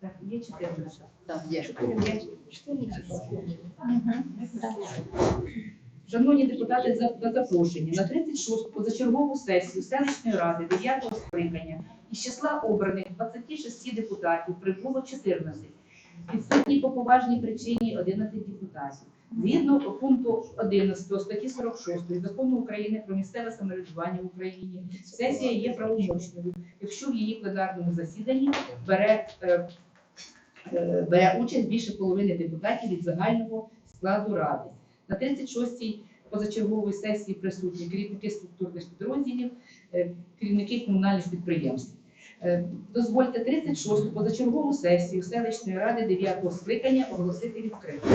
Так, є 14. Так, є. Шановні депутати, за, за запрошення на 36-ту позачергову сесію селищної ради 9-го скликання із числа обраних 26 депутатів прибуло 14. Відсутні по поважній причині 11 депутатів. Згідно пункту 11 статті 46 Закону України про місцеве самоврядування в Україні, сесія є правомочною, якщо в її пленарному засіданні бере, е, е, бере участь більше половини депутатів від загального складу ради. На 36-й позачерговій сесії присутні керівники структурних підрозділів, е, керівники комунальних підприємств. Дозвольте 36-ту позачергову сесію селищної ради 9-го скликання оголосити відкритою.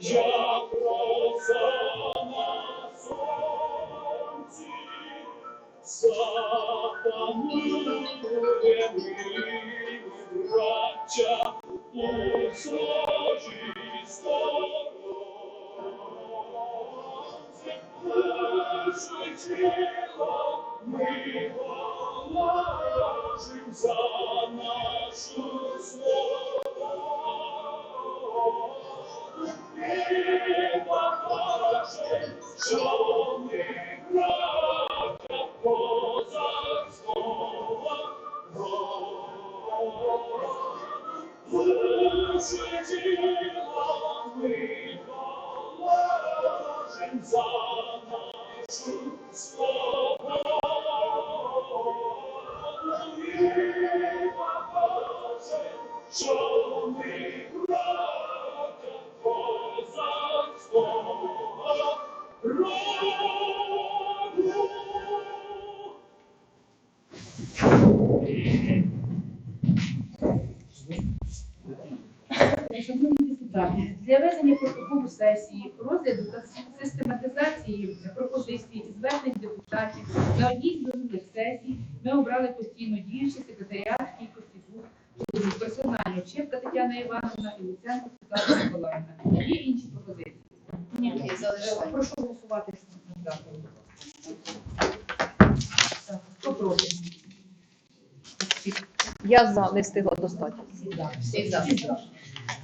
як роса на сонці, запанує ми, браття, у своїй стороні. Швидко ми положим за нашу свободу. So. Для ведення протоколу сесії, розгляду та систематизації пропозицій і звернень депутатів на одній з минулих сесій ми обрали постійно діючий секретаріат кількості двох чоловік. персонально Чепка Тетяна Івановна і Луценко Світлана Миколаївна. Є інші пропозиції? Ні, залишаємо. Прошу голосувати. Хто проти? Я за не встигла достати. Всі за.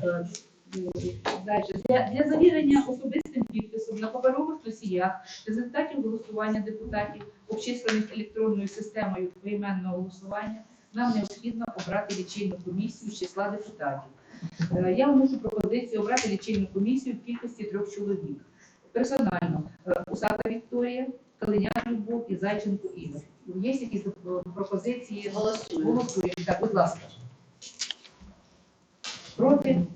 Е, Далі. Для, для завірення особистим підписом на паперових носіях результатів голосування депутатів, обчислених електронною системою поіменного голосування, нам необхідно обрати лічильну комісію з числа депутатів. Е, Я вношу пропозицію обрати лічильну комісію в кількості трьох чоловік. Персонально е, Усака Вікторія, Калинян Любов і Зайченко Ігор. Є якісь пропозиції? Голосуємо. Голосуємо. Так, будь ласка. Проти?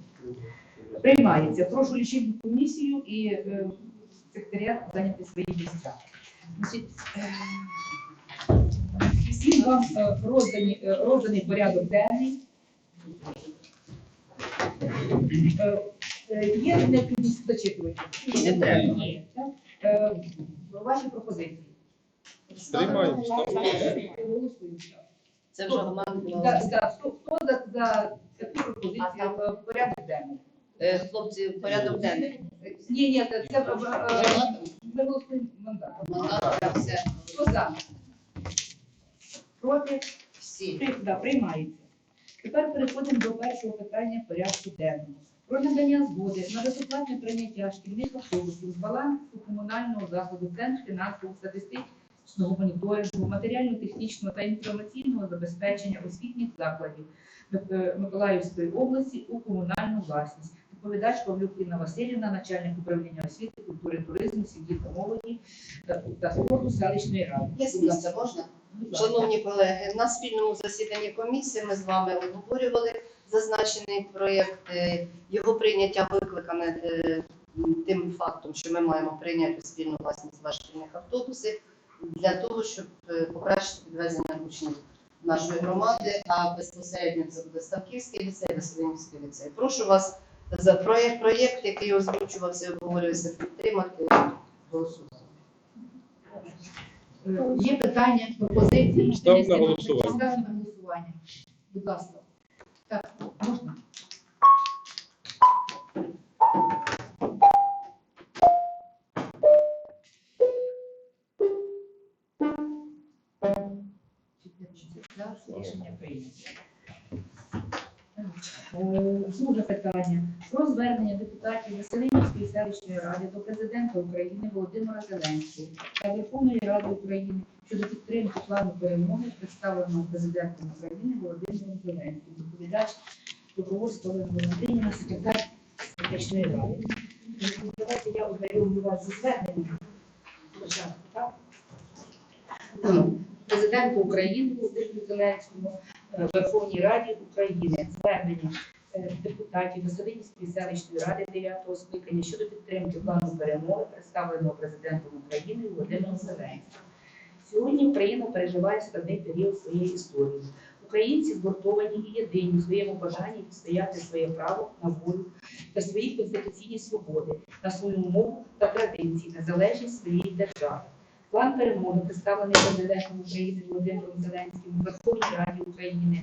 Приймається. Прошу лічильну комісію і е, секретаріат зайняти свої місця. Значить, е, Всім вам е, роздані, е, розданий порядок денний. Е, е, Є необхідність зачитувати? Не треба. Так? Е, Ваші пропозиції. Приймаємо. Голосуємо. Це вже Да, да, Хто хто за, за таку пропозицію е, порядок денний? Е, Хлопці, порядок денний. Ні, ні, це, це е, е, голосуємо мандат. Все. Хто за? Проти? Всі. При- Да, приймається. Тепер переходимо до першого питання порядку денного. Про надання згоди на безоплатне прийняття шкільних автобусів з балансу комунального закладу Центр фінансового статистичного моніторингу, матеріально-технічного та інформаційного забезпечення освітніх закладів Мик- Миколаївської області у комунальну власність. Доповідач Павлюк Інна Васильівна, начальник управління освіти, культури, туризму, сім'ї та молоді та- спорту селищної ради. З місця, можна? Шановні колеги, на спільному засіданні комісії ми з вами обговорювали зазначений проєкт. Е, Його прийняття викликане е, тим фактом, що ми маємо прийняти спільну власність два шкільних автобуси для того, щоб е, покращити підвезення учнів нашої громади, а безпосередньо це буде Ставківський ліцей, Веселинівський ліцей. Прошу вас за проєкт, проєкт, який озвучувався і обговорювався, підтримати голосувати. Є питання, пропозиції? Ставимо на голосування. Ставимо на голосування. Будь ласка. Так, можна? Рішення прийнято. Друге питання звернення депутатів Веселинівської селищної ради до президента України Володимира Зеленського та Верховної Ради України щодо підтримки плану перемоги, представленого президентом України Володимиром Зеленським. Доповідач руководство Валентинівна, секретар селищної ради. Давайте я ознайомлю вас так? Ну, Президенту України Володимиру Зеленському, е, Верховній Раді України звернення е, депутатів Веселинівської селищної ради 9 скликання щодо підтримки плану перемоги, представленого президентом України Володимиром Зеленським. Сьогодні Україна переживає складний період своєї історії. Українці згуртовані і єдині в своєму бажанні відстояти своє право на волю та свої конституційні свободи, на свою мову та традиції, незалежність своєї держави. План перемоги, представлений президентом України Володимиром Зеленським у Верховній Раді України,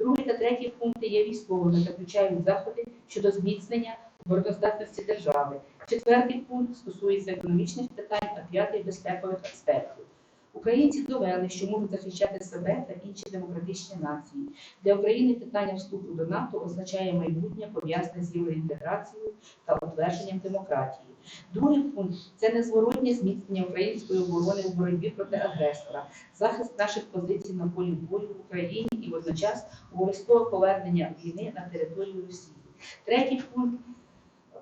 Другий та третій пункти є військовими та включають заходи щодо зміцнення обороноздатності держави. Четвертий пункт стосується економічних питань, а п'ятий безпекових аспектів. Українці довели, що можуть захищати себе та інші демократичні нації. Для України питання вступу до НАТО означає майбутнє пов'язане з євроінтеграцією та утвердженням демократії. Другий пункт це незворотнє зміцнення української оборони у боротьбі проти агресора, захист наших позицій на полі бою в Україні і водночас обов'язкове повернення війни на територію Росії. Третій пункт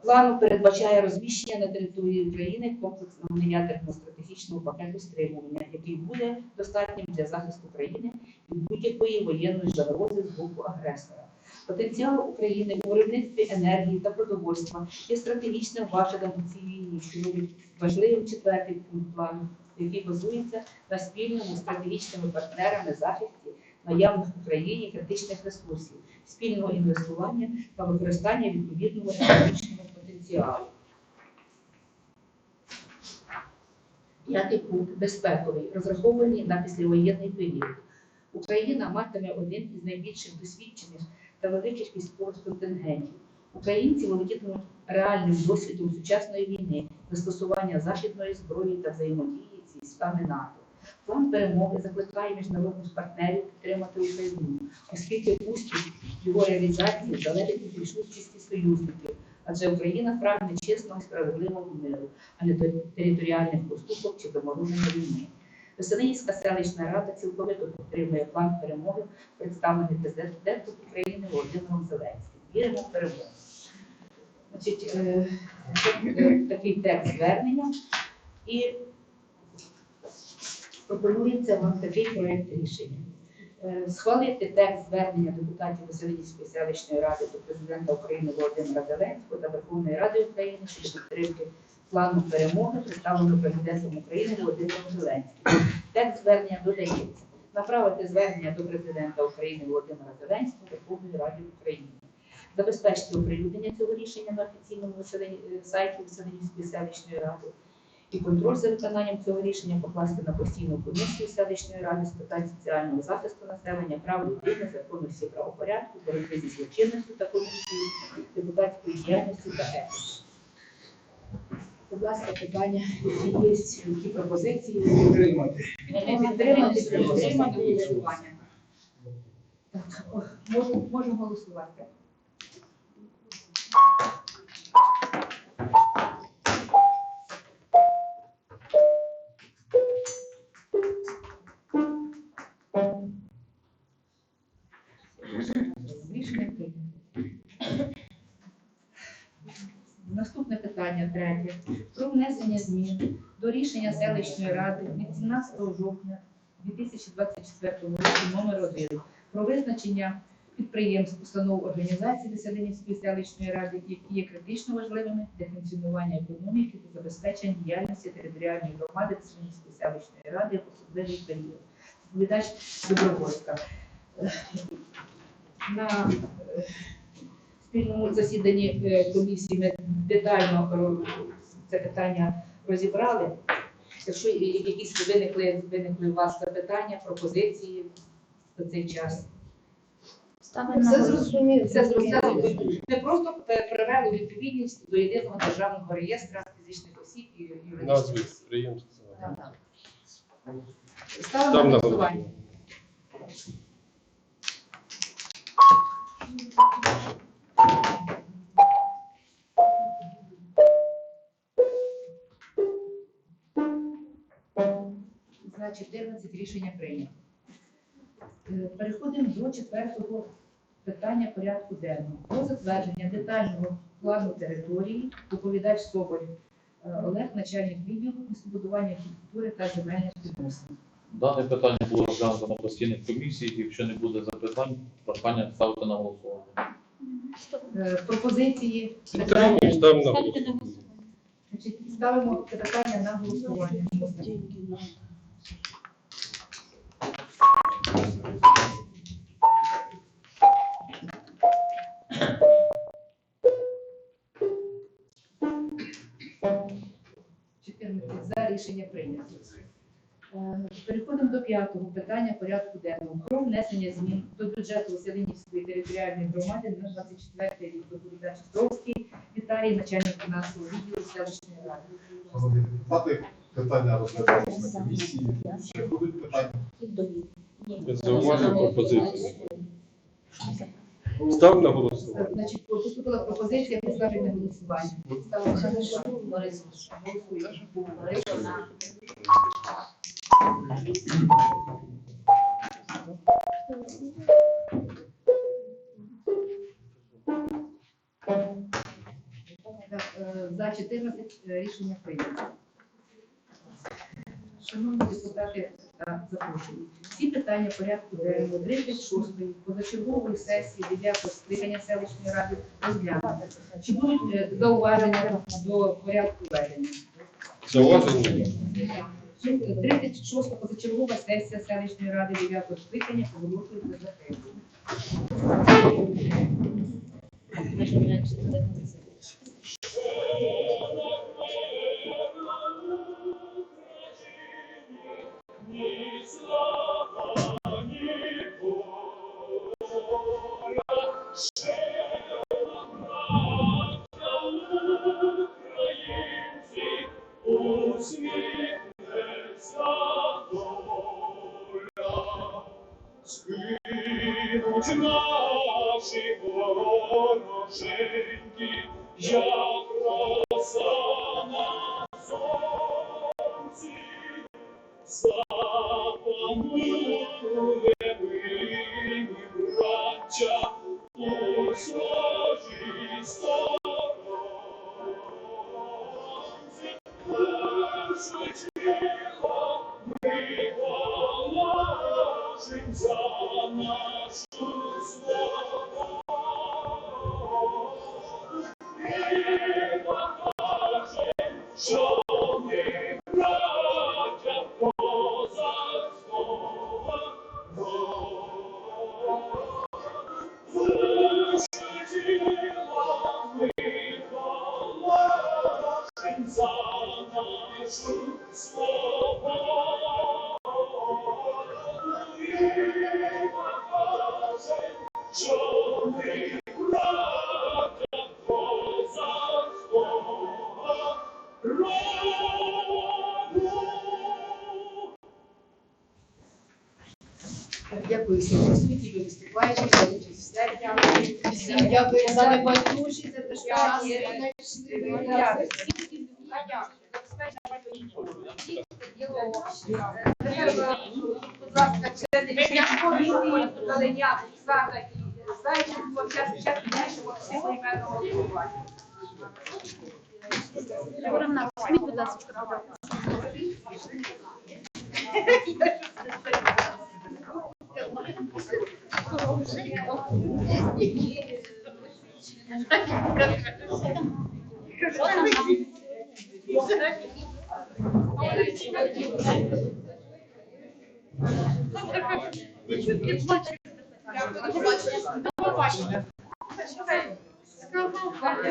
плану передбачає розміщення на території України комплексного неядерного стратегічного пакету стримування, який буде достатнім для захисту країни від будь-якої воєнної загрози з боку агресора. Потенціал України у виробництві енергії та продовольства є стратегічним важелем у цій що важливим четвертий пункт плану, який базується на спільному стратегічними партнерами захисті наявних в Україні критичних ресурсів, спільного інвестування та використання відповідного економічного потенціалу. П'ятий пункт безпековий, розрахований на післявоєнний період. Україна матиме один із найбільших досвідчених та великих військових контингентів. Українці володітимуть реальним досвідом сучасної війни, застосування західної зброї та взаємодії з військами НАТО. План перемоги закликає міжнародних партнерів підтримати Україну, оскільки успіх його реалізації залежить від рішучості союзників, адже Україна прагне чесного і справедливого миру, а не територіальних поступок чи домороження війни. Веселинівська селищна рада цілковито підтримує план перемоги, представлений президентом України Володимиром Зеленським. Віримо в перемогу. Значить, е, такий текст звернення і пропонується вам такий проєкт рішення. Е, Схвалити текст звернення депутатів Веселинівської селищної ради до президента України Володимира Зеленського та Верховної Ради України щодо підтримки плану перемоги, представленого президентом України Володимиром Зеленським. Текст звернення додається. Направити звернення до президента України Володимира Зеленського Верховної Ради України. Забезпечити оприлюднення цього рішення на офіційному е, сайті Веселинівської селищної ради і контроль за виконанням цього рішення покласти на постійну комісію селищної ради з питань соціального захисту населення, прав людини, законності правопорядку, боротьби зі злочинністю та комісії, депутатської діяльності та етики. Будь ласка, питання, які є, які пропозиції? Підтримати. Підтримати, підтримати голосування. Так, Можу голосувати. Рішення селищної ради від 17 жовтня 2024 року номер 1 про визначення підприємств, установ організацій Веселинівської селищної ради, які є критично важливими для функціонування економіки та забезпечення діяльності територіальної громади Веселинівської селищної ради в особливий період. Доповідач Добровольська. На е, спільному засіданні е, комісії ми детально е, це питання розібрали. Якщо якісь виникли, виникли у вас запитання, пропозиції за цей час. Все зрозуміло. Це зрозуміло. Ми просто е, привели відповідність до єдиного державного реєстра фізичних осіб і юридичних осіб. Ставимо на голосування. За 14 рішення прийнято. Е, Переходимо до четвертого питання порядку денного. Про затвердження детального плану території, доповідач Соболь е, Олег, начальник відділу містобудування архітектури та земельних відносин. Дане питання було розглянуто на постійних комісіях. Якщо не буде запитань, прохання ставити на голосування. Е, Пропозиції Підтримую, питання. став на голосування. Значить, ставимо це питання на голосування. За рішення прийнято. Е, Переходимо до п'ятого питання порядку денного про внесення змін до бюджету Селенівської територіальної громади на 24 рік. Доповідач Островський Віталій, начальник фінансового відділу селищної ради. Питання розглядалися на комісії. Ще будуть питання? Без зауважень пропозиції. Став на голосування. Значить, поступила пропозиція поставити на голосування. Ставимо на голосування. Голосуємо. Е, За 14 рішення прийнято. Шановні депутати та запрошені, всі питання порядку денного 36-ї позачергової сесії 9-го скликання селищної ради розглянути. Чи будуть е, зауваження до порядку ведення? Зауваження? 36-та позачергова сесія селищної ради 9-го скликання оголошується закритою. So всім присутнім, ви виступаючи, за участь в сесії. Всім дякую за небайдужість, за те, що час знайшли. Будь ласка, члени комісії, Зеленяк, Сада і Зайченко, час час нашого всього іменного голосування. Будь ласка, які До.